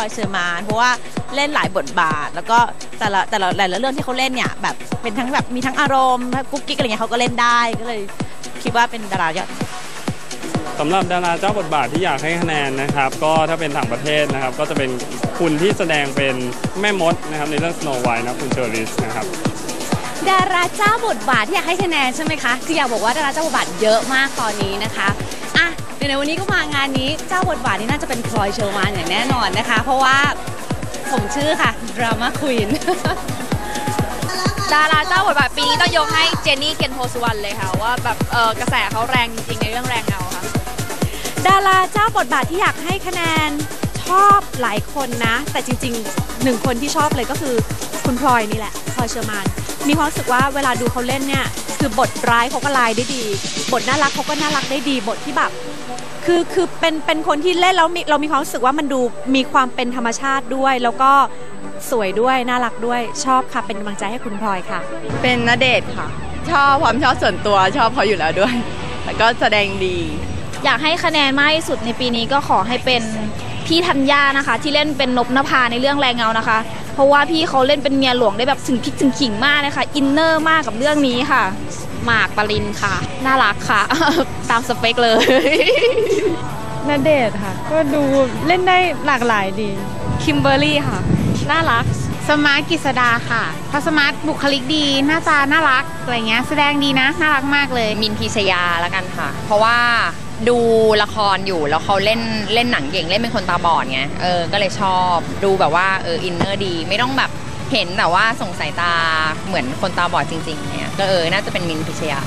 อยเชอร์มานเพราะว่าเล่นหลายบทบาท แล้วก็แต่ละแต่ละหลายๆเรื่องที่เขาเล่นเนี่ยแบบเป็นทั้งแบบมีทั้งอารมณ์กุ๊กกิ๊กอะไรเงี้ยเขาก็เล่นได้ก็เลยคิดว่าเป็นดารายอดสำหรับดาราเจ้าบทบาทที่อยากให้คะแนนนะครับ ก็ถ้าเป็นต่างประเทศนะครับ ก็จะเป็นคุณที่แสดงเป็นแม่มดนะครับในเรื่อง Snow White นะคุณเชอริสนะครับดาราเจ้าบทบาทที่อยากให้คะแนนใช่ไหมคะ คืออยากบอกว่าดาราเจ้าบทบาทเยอะมากตอนนี้นะคะอะเดี๋ยว ในวันนี้ก็มางานนี้เจ้าบทบาทนี่น่าจะเป็นพลอยเชอร์มานอย่างแน่นอนนะคะ เพราะว่าผมชื่อค่ะดราม่าควีนดาราเจ้าบทบาทปีนี้ต้องยกให้เจนนี่เทียนโพสุวรรณเลยค่ะ ว่าแบบเออกระแสเขาแรงจริงๆ ในเรื่องแรงเงาค่ะ ดาราเจ้าบทบาทที่อยากให้คะแนนชอบหลายคนนะ แต่จริงๆหนึ่งคนที่ชอบเลยก็คือคุณพลอยนี่แหละพลอยเชอร์มาน มีความรู้สึกว่าเวลาดูเขาเล่นเนี่ยคือบทร้ายเขาก็ลายได้ดี บทน่ารักเขาก็น่ารักได้ดี บทที่แบบคือคือเป็นเป็นคนที่เล่นแล้วมีเรามีความรู้สึกว่ามันดูมีความเป็นธรรมชาติด้วย แล้วก็สวยด้วยน่ารักด้วยชอบค่ะเป็นกำลังใจให้คุณพลอยค่ะ เป็นนเดชน์ค่ะ ชอบความชอบส่วนตัวชอบเขาอยู่แล้วด้วย แล้วก็แสดงดี อยากให้คะแนนมากที่สุดในปีนี้ก็ขอให้เป็นพี่ธัญญานะคะ ที่เล่นเป็นนบนภาในเรื่องแรงเงานะคะ เพราะว่าพี่เขาเล่นเป็นเมียหลวงได้แบบถึงพริกถึงขิงมากเลยค่ะอินเนอร์มากกับเรื่องนี้ค่ะหมากปรินค่ะ น่ารักค่ะ ตามสเปคเลยณเดชน์ค่ะ ก็ดูเล่นได้หลากหลายดี คิมเบอร์รี่ค่ะ น่ารัก สมาร์ทกิษดาค่ะเพราะสมาร์ทบุคลิกดี หน้าตาน่ารักอะไรเงี้ย แสดงดีนะ น่ารักมากเลย มินพีชยาแล้วกันค่ะ เพราะว่า ดูละครอยู่แล้วเขาเล่นเล่นหนังเก่งเล่นเป็นคนตาบอดไงเออก็เลยชอบดูแบบว่าเอออินเนอร์ดี ไม่ต้องแบบเห็นแต่ว่าส่งสายตาเหมือนคนตาบอดจริงๆเนี่ยก็เออน่าจะเป็นมินพิชยา